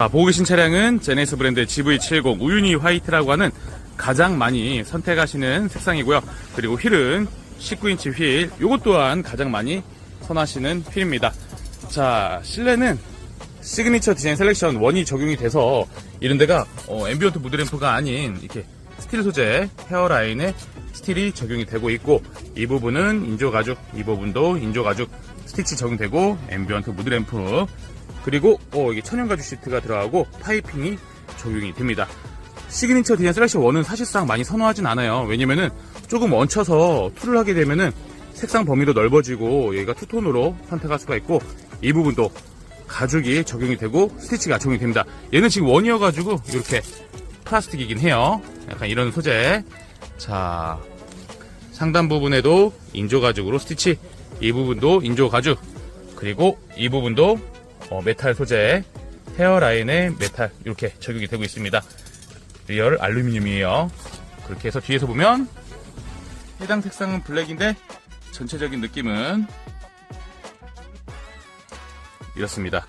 자, 보고 계신 차량은 제네스 브랜드 GV70 우유니 화이트라고 하는 가장 많이 선택하시는 색상이고요. 그리고 휠은 19인치 휠, 요것 또한 가장 많이 선하시는 휠입니다. 자, 실내는 시그니처 디자인 셀렉션 1이 적용이 돼서 이런 데가 어, 앰비언트 무드램프가 아닌 이렇게 스틸 소재 헤어라인에 스틸이 적용이 되고 있고 이 부분은 인조 가죽, 이 부분도 인조 가죽 스티치 적용되고 앰비언트 무드램프 그리고 어, 이게 천연 가죽 시트가 들어가고 파이핑이 적용이 됩니다. 시그니처 디자인 셀렉션 1은 사실상 많이 선호하진 않아요. 왜냐면은 조금 얹혀서 툴을 하게 되면은 색상 범위도 넓어지고 여기가 투톤으로 선택할 수가 있고 이 부분도 가죽이 적용이 되고 스티치가 적용이 됩니다. 얘는 지금 원이어가지고 이렇게 플라스틱이긴 해요. 약간 이런 소재. 자, 상단 부분에도 인조 가죽으로 스티치. 이 부분도 인조 가죽. 그리고 이 부분도 어, 메탈 소재. 헤어라인에 메탈 이렇게 적용이 되고 있습니다. 리얼 알루미늄이에요. 그렇게 해서 뒤에서 보면 해당 색상은 블랙인데 전체적인 느낌은 이렇습니다.